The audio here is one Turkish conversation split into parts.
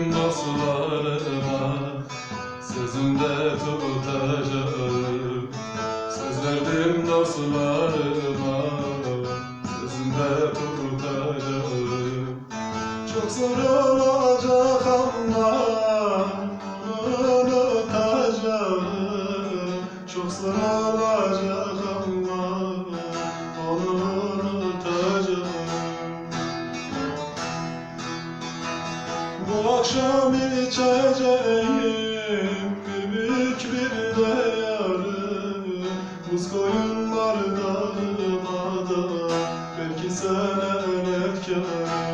verdim dostlarıma Sözümde tutacağım. Söz verdim dostlarıma Sözümde tutacağım. Çok zor olacak ama unutacağım. Çok zor olacak ama unutacağım Bu akşam içeceğim büyük bir de yarım Buz koyun bardağıma da belki sen efkarım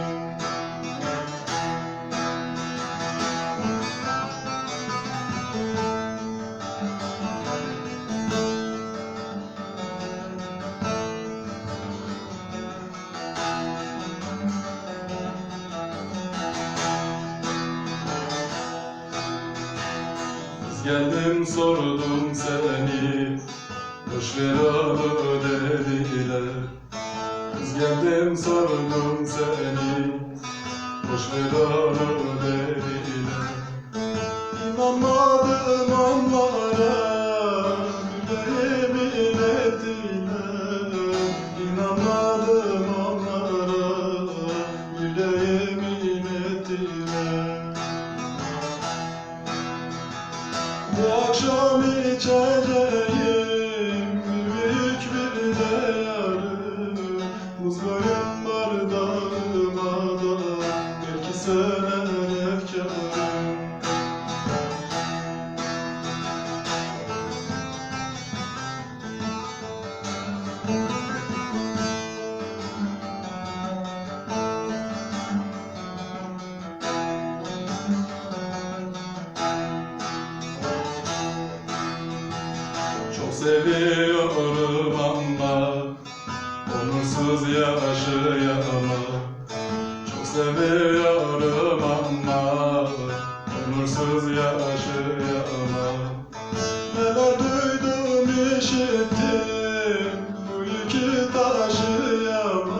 Geldim sordum seni Boş ver onu dediler Kız geldim sordum seni Boş ver onu dediler akşam içeceğim büyük bir de yarım Buz koyun bardağıma da belki sen efkarım seviyorum ama Onursuz yaşayamam Çok seviyorum ama Onursuz yaşayamam Neler duydum işittim Bu yükü taşıyamam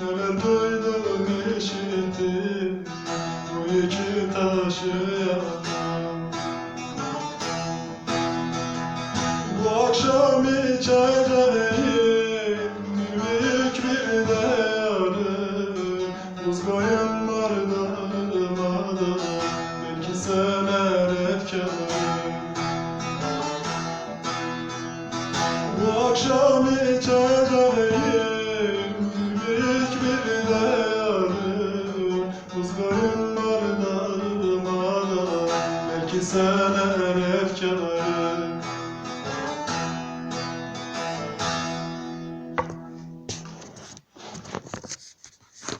Neler duydum akşam içeceğim Büyük bir değerim Buz koyunlardan ılmadan Belki sener efkarım Bu akşam içeceğim Büyük bir değerim Buz koyunlardan ılmadan Belki sener efkarım